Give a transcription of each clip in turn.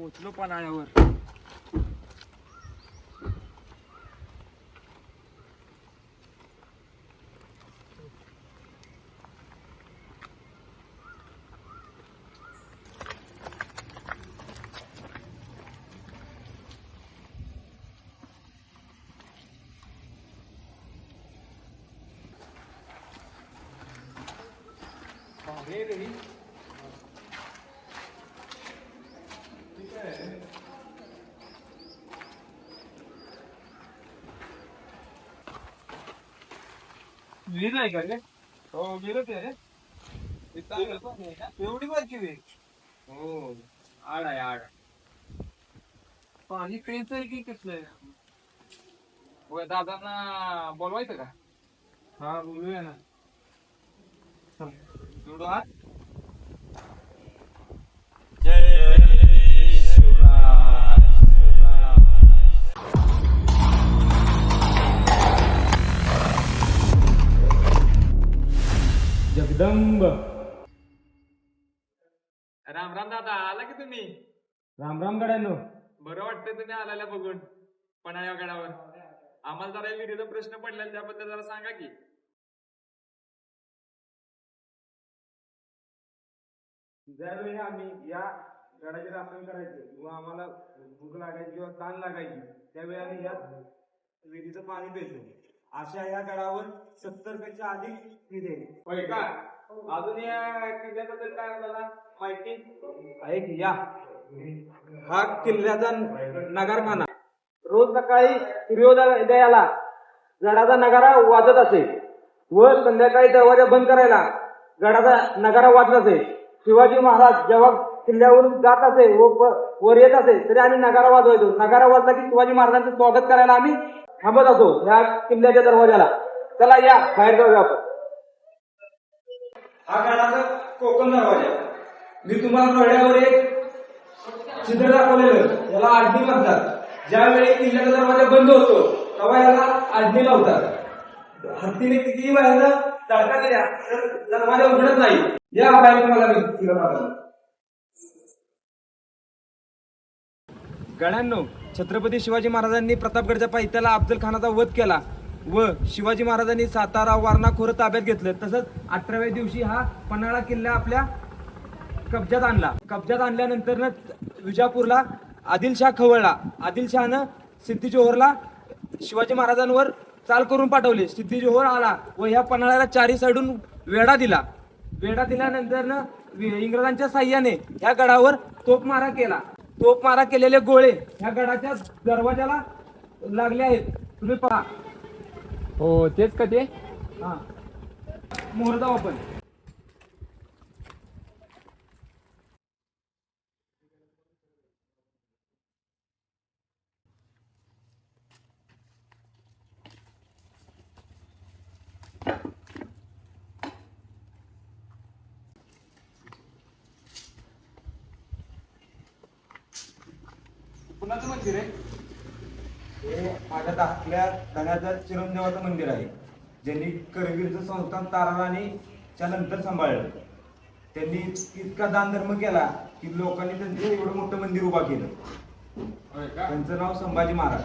पोचलो पन्हाळ्यावर विहीर आहे का रे? हो विहीरच आहे रे. एवढी बारकी विहीर? हो आड आहे आड. पाणी प्यायचं आहे की कसलं आहे? दादांना बोलवायचं का? हा बोलूया ना. एवढं आत जगदंब राम राम दादा आला की तुम्ही? राम राम गड्यानो। बरं वाटतंय तुम्ही आलेल्या बघून पणाया गडावर. आम्हाला जरा विहिरीचा प्रश्न पडलेला त्याबद्दल जरा सांगा की. ज्यावेळी आम्ही या गडाचे राखण करायचे किंवा आम्हाला भूक लागायची किंवा ताण लागायची त्यावेळी आम्ही या विहिरीचं पाणी प्यायचो. अशा या गडावर सत्तरपेक्षा अधिक. होय का अजून या किल्ल्याबद्दल काय आपल्याला माहिती? आहे की या. हा किल्ल्याचा नगारखाना. रोज सकाळी सूर्योदयाला गडाचा नगारा वाजत असे व संध्याकाळी दरवाजा बंद करायला गडाचा नगारा वाजत असे. शिवाजी महाराज जेव्हा किल्ल्यावरून जात असे व वर येत असे तरी आम्ही नगारा वाजवायचो. नगारा वाजला की शिवाजी महाराजांचं स्वागत करायला आम्ही थांबत असो ह्या किल्ल्याच्या दरवाजाला चला या बाहेर जाऊया आपण. हा गडाचा कोकण दरवाजा. मी तुम्हाला डोळ्यावर एक चित्र दाखवलेलं याला आडणी म्हणतात. ज्यावेळी किल्ल्याचा दरवाजा बंद होतो तेव्हा याला आडणी लावतात. हत्तीने कितीही बाहेर तडका दिला तर दरवाजा उघडत नाही. या बाहेर तुम्हाला मी किल्ला दाखवला. गड्यांनो छत्रपती शिवाजी महाराजांनी प्रतापगडच्या पायथ्याला अफजल खानाचा वध केला व शिवाजी महाराजांनी सातारा वारणा खोरं ताब्यात घेतलं. तसंच अठराव्या दिवशी हा पन्हाळा किल्ला आपल्या कब्जात आणला. कब्जात आणल्यानंतर विजापूरला आदिलशाह खवळला. आदिलशहानं सिद्धी जोहरला शिवाजी महाराजांवर चाल करून पाठवले. सिद्धी जोहर आला व ह्या पन्हाळ्याला चारी साईडून वेढा दिला. वेढा दिल्यानंतर इंग्रजांच्या साह्याने ह्या गडावर तोपमारा केला. तोपमारा केलेले गोळे ह्या गडाच्या दरवाजाला लागले आहेत. तुम्ही पहा. हो तेच का ते? हा. मोहर जाऊ आपण. कुणाचं मंदिर आहे. हे माझ्या धाकल्या धन्याचं चिरंजीवाचं मंदिर आहे. ज्यांनी करवीरचं संस्थान ताराराणीच्या नंतर सांभाळलं. त्यांनी इतका दानधर्म केला की लोकांनी त्यांचं एवढं मोठं मंदिर उभा केलं. होय का? त्यांचं नाव संभाजी महाराज.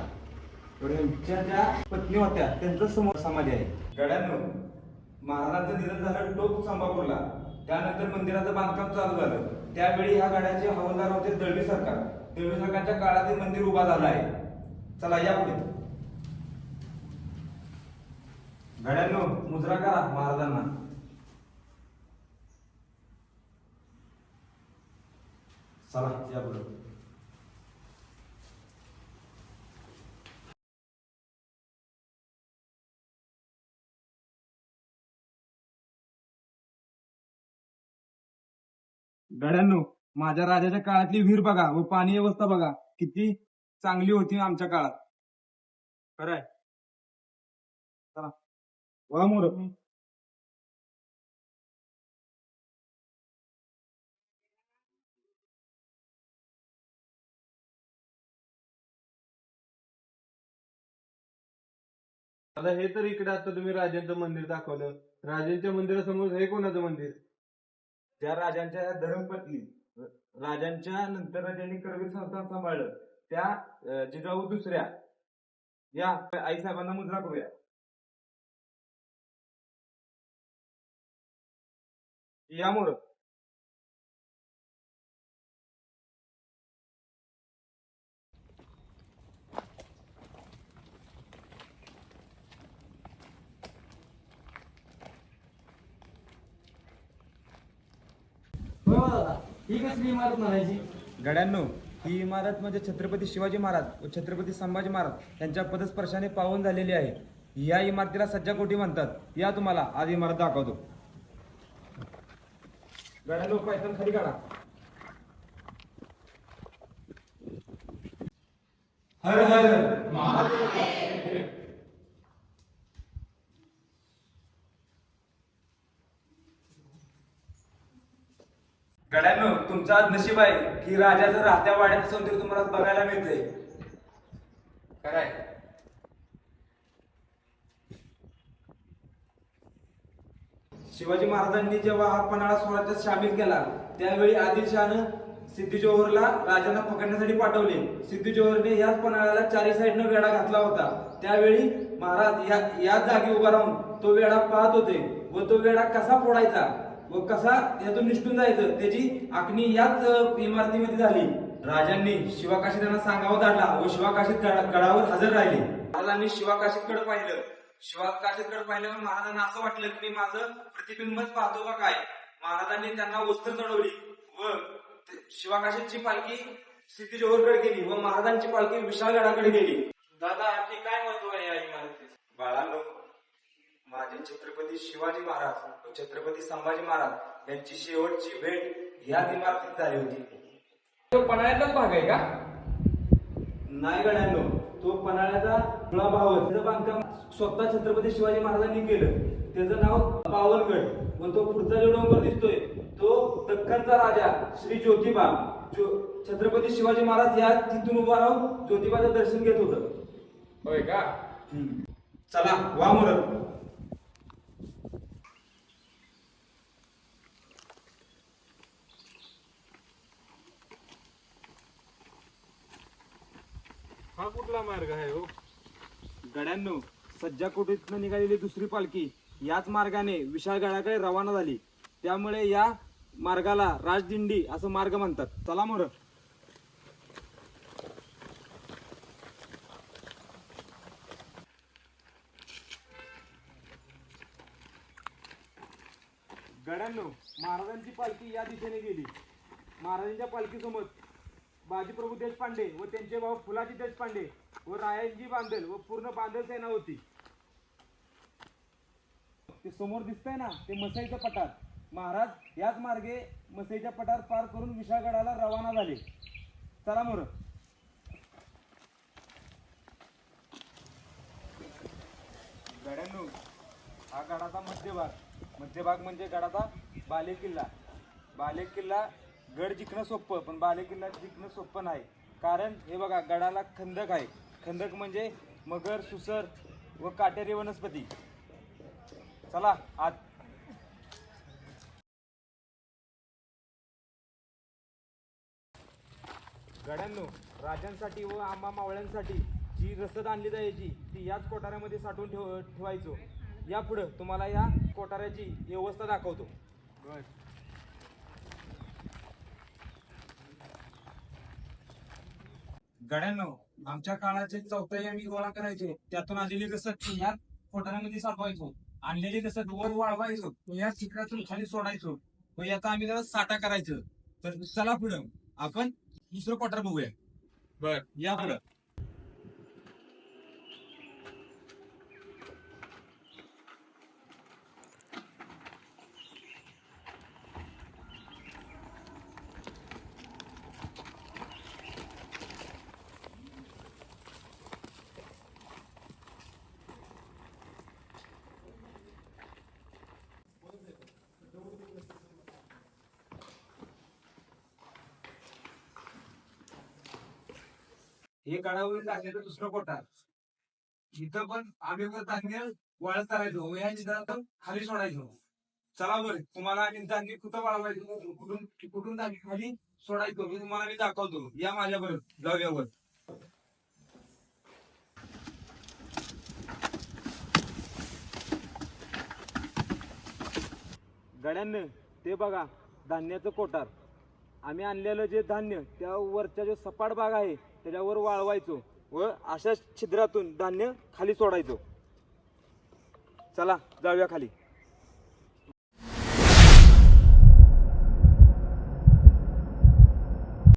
तर यांच्या ज्या पत्नी होत्या त्यांचं समोर समाधी आहे. गड्यांनो महाराजांचं निधन झालं टोप संभापूरला. त्यानंतर मंदिराचं बांधकाम चालू झालं. त्यावेळी ह्या गड्याचे हवालदार होते दळवी सरकार. दळवी काळातील काळात हे मंदिर उभा झालं आहे. चला या पुढे. गड्यांनो मुजरा करा महाराजांना. चला या पुढे. गड्यांनो माझ्या राजाच्या काळातली विहीर बघा व पाणी व्यवस्था बघा. किती चांगली होती आमच्या काळात. खरंय. चला. वा मोर. आता हे तर इकडे आता तुम्ही राजांचं मंदिर दाखवलं. राजांच्या मंदिरासमोर हे कोणाचं मंदिर? ज्या राजांच्या धर्मपत्नी. राजांच्या नंतर राजांनी करवीर संस्थान सांभाळलं त्या जिजाऊ दुसऱ्या. या आई साहेबांना मुद्रा करूया. या मोर हो. ही कसली इमारत म्हणायची. गड्यांनो ही इमारत म्हणजे छत्रपती शिवाजी महाराज व छत्रपती संभाजी महाराज यांच्या पदस्पर्शाने पावन झालेली आहे. या इमारतीला सज्जा कोठी म्हणतात. या तुम्हाला आज इमारत दाखवतो. गड्यांनो पैठण खाली काढा. हर हर गड्यांनो तुमचं आज नशीब आहे की राजाचं राहत्या वाड्याचं सौंदर्य तुम्हाला बघायला मिळतंय. खरंय शिवाजी महाराजांनी जेव्हा हा पन्हाळा स्वराज्यात सामील केला त्यावेळी आदिलशहानं सिद्धी जोहरला राजांना पकडण्यासाठी पाठवले. सिद्धी जोहरने याच पन्हाळ्याला चारी साईडनं वेढा घातला होता. त्यावेळी महाराज या याच जागी उभा राहून तो वेढा पाहत होते व तो वेढा कसा फोडायचा? व कसा यातून निष्ठून जायचं? त्याची आखणी याच इमारतीमध्ये झाली. राजांनी शिवाकाशी त्यांना सांगावं धाडला व शिवाकाशीत गडा- गडावर हजर राहिले. महाराजांनी शिवाकाशीकडे पाहिलं. शिवाकाशीकडे पाहिल्यावर महाराजांना असं वाटलं की मी माझं प्रतिबिंबच पाहतो का काय? महाराजांनी त्यांना वस्त्र चढवली व शिवाकाशीची पालखी सिद्धी जोहरकडे गेली व महाराजांची पालखी विशाळगडाकडे गेली. दादा आपली काय महत्त्व आहे या इमारतीत? बाळांनो माझे छत्रपती शिवाजी महाराज व छत्रपती संभाजी महाराज यांची शेवटची भेट या इमारतीत झाली होती. तो पन्हाळ्यातलाच भाग आहे का? नाही गड्यांनो तो पन्हाळ्याचा मुळा भाव आहे. त्याचं बांधकाम स्वतः छत्रपती शिवाजी महाराजांनी केलं. त्याचं नाव पावनगड व तो पुढचा जो डोंगर दिसतोय तो दख्खनचा राजा श्री ज्योतिबा. जो छत्रपती शिवाजी महाराज या तिथून उभा राहून ज्योतिबाचं दर्शन घेत होतं. होय का? चला वा मोर हा कुठला मार्ग आहे हो? गड्यांनो सज्जा कोटीतनं निघालेली दुसरी पालखी याच मार्गाने विशाळगडाकडे रवाना झाली. त्यामुळे या मार्गाला राजदिंडी असं मार्ग म्हणतात. चला मोर. गड्यांनो महाराजांची पालखी या दिशेने गेली. महाराजांच्या पालखीसोबत बाजीप्रभू देशपांडे व त्यांचे भाऊ फुलाजी देशपांडे व रायनजी बांधल व पूर्ण बांधल सेना होती. ते समोर दिसतंय ना ते मसाईचं पठार. महाराज याच मार्गे मसाईच्या पठार पार करून विशाळगडाला रवाना झाले. चला मोर. गड्यांनो हा गडाचा मध्यभाग. मध्यभाग म्हणजे गडाचा बाले किल्ला बाले किल्ला गड जिंकणं सोपं पण बालेकिल्ला जिंकणं सोपं नाही. कारण हे बघा गडाला खंदक आहे. खंदक म्हणजे मगर सुसर व काटेरी वनस्पती. चला आत. गड्यांनो राजांसाठी व आंबा मावळ्यांसाठी जी रसद आणली जायची ती याच कोठाऱ्यामध्ये साठवून ठेव ठेवायचो. या पुढं तुम्हाला या कोठाऱ्याची व्यवस्था दाखवतो. गड्यांनो आमच्या काळाचे चौथाई आम्ही गोळा करायचो. त्यातून आलेली रसद या कोठाऱ्यामध्ये साठवायचो आणलेली रसद वर वाळवायचो व या चिखलातून खाली सोडायचो. व याचा आम्ही जरा साठा करायचो. तर चला पुढं. आपण दुसरं कोठार बघूया. बर. या पुढं. हे गडावर टाकलेलं दुसरं कोठार. इथं पण आम्ही वर धान्य वाळत करायचो वयांची या खाली सोडायचो. चला बरं. तुम्हाला आणि धान्य कुठं वाळवायचो? कुठून कुठून धान्य खाली सोडायचो? मी तुम्हाला मी दाखवतो. या माझ्या बरोबर. जाऊया गड्यांना ते बघा धान्याचं कोटार आम्ही आणलेलं जे धान्य त्या वरच्या जो सपाट भाग आहे त्याच्यावर वाळवायचो व अशा छिद्रातून धान्य खाली सोडायचो. चला जाऊया खाली.